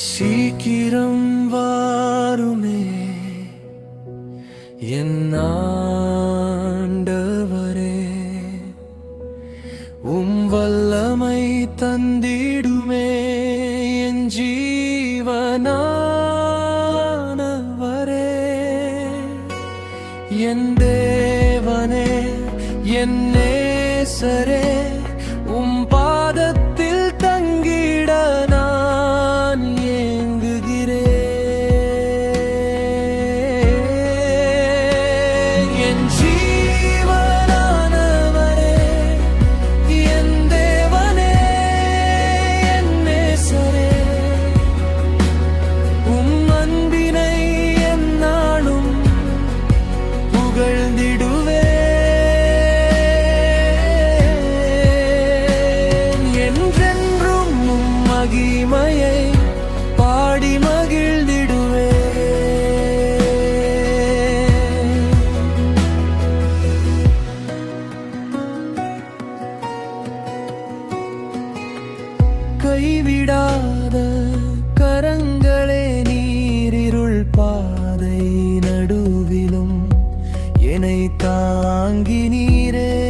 சீக்கிரம் வாருமே. என் உம் வல்லமை தந்திடுமே. என் ஜீவனானவரே என் தேவனே என் நேசரே. கைவிடாத கரங்களே நீரிருள் பாதை நடுவிலும். என்னை தாங்கி நீரே.